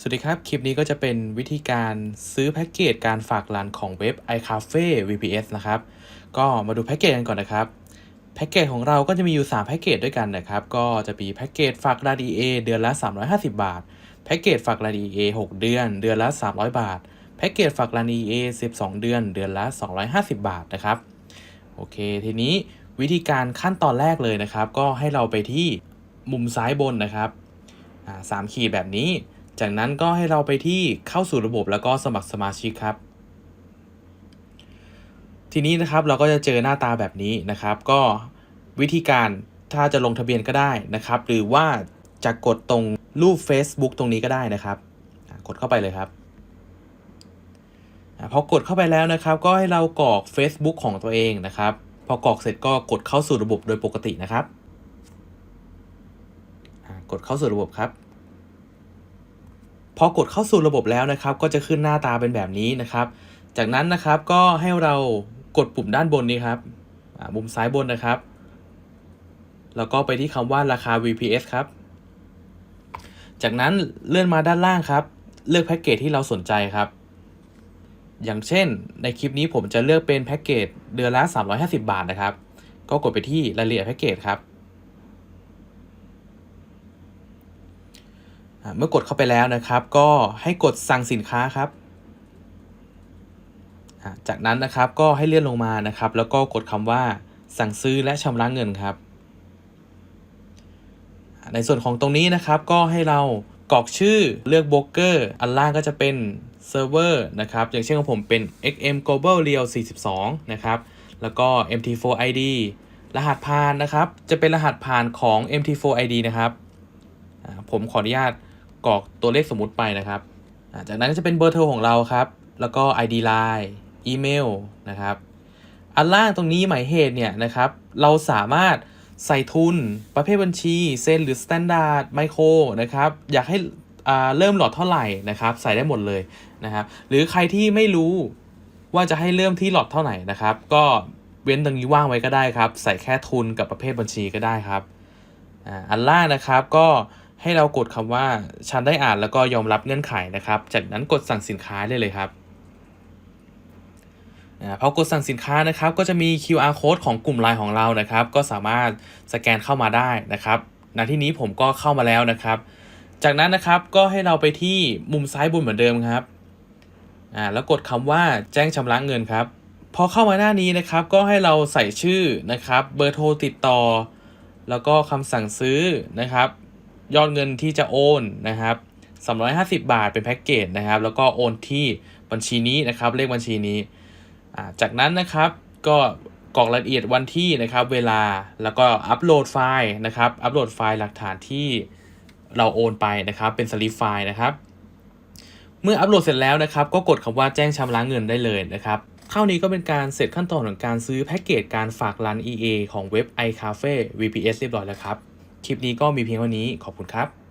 สวัสดีครับ คลิปนี้ก็จะเป็นวิธีการซื้อแพ็กเกจการฝากรันของเว็บ iCafe VPS นะครับ ก็มาดูแพ็กเกจกันก่อนนะครับ แพ็กเกจของเราก็จะมีอยู่ 3 แพ็กเกจด้วยกันนะครับ ก็จะมีแพ็กเกจฝากรัน EA เดือนละ 350 บาท แพ็กเกจฝากรัน EA 6 เดือน เดือนละ 300 บาท แพ็กเกจฝากรัน EA 12 เดือน เดือนละ 250 บาทนะครับ โอเค ทีนี้วิธีการขั้นตอนแรกเลยนะครับ ก็ให้เราไปที่มุมซ้ายบนนะครับสามขีดแบบนี้ จากนั้นก็ให้เราไปที่เข้าสู่ระบบแล้วก็สมัครสมาชิกครับ ทีนี้นะครับเราก็จะเจอหน้าตาแบบนี้นะครับ ก็วิธีการถ้าจะลงทะเบียนก็ได้นะครับ หรือว่าจะกดตรงรูป Facebook ตรงนี้ก็ได้นะครับ กดเข้าไปเลยครับพอกดเข้าไปแล้วนะครับ ก็ให้เรากรอก Facebook ของตัวเองนะครับ พอกรอกเสร็จก็กดเข้าสู่ระบบโดยปกตินะครับ กดเข้าสู่ระบบครับ พอกดเข้าสู่ระบบแล้วนะครับ ก็จะขึ้นหน้าตาเป็นแบบนี้นะครับ จากนั้นนะครับก็ให้เรากดปุ่มด้านบนนี้ครับอ่ามุมซ้ายบนนะครับ แล้วก็ไปที่คำว่าราคา VPS ครับ จากนั้นเลื่อนมาด้านล่างครับ เลือกแพ็กเกจที่เราสนใจครับ อย่างเช่นในคลิปนี้ผมจะเลือกเป็นแพ็กเกจเดือนละ 350 บาทนะครับ ก็กดไปที่รายละเอียดแพ็กเกจครับ อ่า เมื่อกดเข้าไปแล้วนะครับ ก็ให้กดสั่งสินค้าครับจากนั้นนะครับก็ให้เลื่อนลงมานะครับ แล้วก็กดคำว่าสั่งซื้อและชำระเงินครับ ในส่วนของตรงนี้นะครับก็ให้เรากรอกชื่อเลือกโบรกเกอร์อันล่างก็จะเป็นเซิร์ฟเวอร์นะครับ อย่างเช่นของผมเป็น XM Global Real 42 นะครับ แล้วก็ MT4 ID รหัสผ่านนะครับ จะเป็นรหัสผ่านของ MT4 ID นะครับ ผมขออนุญาต รอกตัวเลขสมมุติไปนะครับ จากนั้นก็จะเป็นเบอร์โทรของเราครับ แล้วก็ ID Line อีเมลนะครับ อันล่างตรงนี้หมายเหตุเนี่ยนะครับ เราสามารถใส่ทุนประเภทบัญชีเซนหรือ Standard Micro นะครับ อยากให้เริ่มหลอดเท่าไหร่นะครับ ใส่ได้หมดเลยนะครับ หรือใครที่ไม่รู้ว่าจะให้เริ่มที่หลอดเท่าไหร่นะครับ ก็เว้นตรงนี้ว่างไว้ก็ได้ครับ ใส่แค่ทุนกับประเภทบัญชีก็ได้ครับ อันล่างนะครับก็ ให้เรากดคำว่าฉันได้อ่านแล้วก็ยอมรับเงื่อนไขนะครับ จากนั้นกดสั่งสินค้าได้เลยครับอาพอกดสั่งสินค้านะครับก็จะมี QR code ของกลุ่มไลน์ของเรานะครับ ก็สามารถสแกนเข้ามาได้นะครับณที่นี้ผมก็เข้ามาแล้วนะครับ จากนั้นนะครับก็ให้เราไปที่มุมซ้ายบนเหมือนเดิมครับอ่าแล้วกดคำว่าแจ้งชำระเงินครับ พอเข้ามาหน้านี้นะครับ ก็ให้เราใส่ชื่อนะครับ เบอร์โทรติดต่อ แล้วก็คำสั่งซื้อนะครับ ยอดเงินที่จะโอนนะครับ350 บาทเป็นแพ็กเกจนะครับ แล้วก็โอนที่บัญชีนี้นะครับเลขบัญชีนี้จากนั้นนะครับก็กรอกรายละเอียดวันที่นะครับ เวลาแล้วก็อัปโหลดไฟล์นะครับอัปโหลดไฟล์หลักฐานที่เราโอนไปนะครับเป็นสลิปไฟล์นะครับ เมื่ออัปโหลดเสร็จแล้วนะครับ ก็กดคำว่าแจ้งชำระเงินได้เลยนะครับเท่านี้ก็เป็นการเสร็จขั้นตอนของการซื้อแพ็กเกจการฝากรัน EA ของเว็บ iCafe VPS เรียบร้อยแล้วครับ คลิปนี้ก็มีเพียงเท่านี้ขอบคุณครับ